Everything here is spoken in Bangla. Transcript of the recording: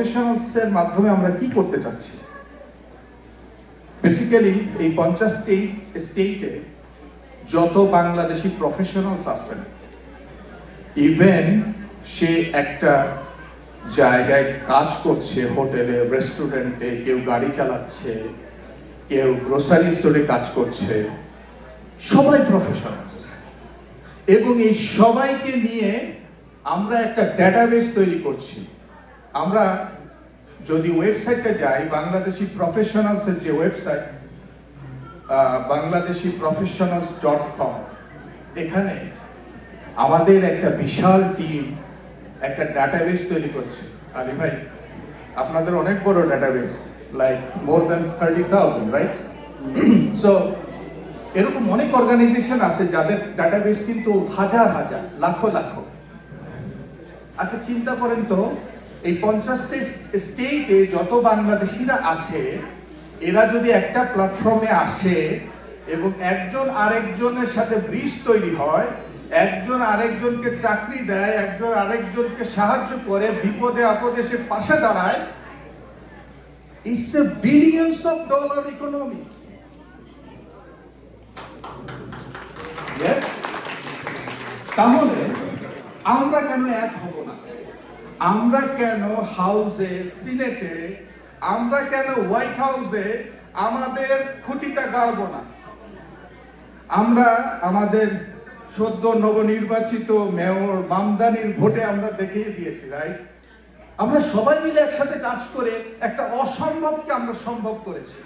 প্রফেশনালসের মাধ্যমে আমরা কি করতে চাচ্ছি? বেসিক্যালি এই পঞ্চাশটি স্টেটে যত বাংলাদেশি প্রফেশনালস আছেন ইভেন সে একটা জায়গায় কাজ করছে, হোটেলে রেস্টুরেন্টে কেউ গাড়ি চালাচ্ছে, কেউ গ্রোসারি স্টোরে কাজ করছে, সবাই প্রফেশনালস এবং এই সবাইকে নিয়ে আমরা একটা ডেটাবেস তৈরি করছি। আমরা যদি ওয়েবসাইটে যাই বাংলাদেশি প্রফেশনালসের যে website Bangladeshi professionals dot com এখানে আমাদের একটা বিশাল টিম একটা ডাটাবেস তৈরি করছে। আলী ভাই আপনাদের অনেক বড় database like more than thirty thousand right so এরকম অনেক অর্গানাইজেশন আছে যাদের ডাটাবেস কিন্তু হাজার হাজার লাখো লাখো। আচ্ছা চিন্তা করেন তো এই পঞ্চাশটি স্টেটে যত বাংলাদেশিরা আছে, এরা যদি একটা প্ল্যাটফর্মে আসে এবং একজন আরেকজনের সাথে ব্রিজ তৈরি হয়, একজন আরেকজনকে চাকরি দেয়, একজন আরেকজনকে সাহায্য করে, বিপদে আপদে সে পাশে দাঁড়ায় it's a billions of dollar economy তাহলে আমরা কেন এক হব না? আমরা কেন হাউসে সিনেটে আমরা কেন হোয়াইট হাউসে আমাদের খুঁটিটা গাড়বো না? আমরা আমাদের সদ্য নবনির্বাচিত মেয়র বামদানির ভোটে আমরা দেখিয়ে দিয়েছি রাইট আমরা সবাই মিলে একসাথে কাজ করে একটা অসম্ভবকে আমরা সম্ভব করেছি।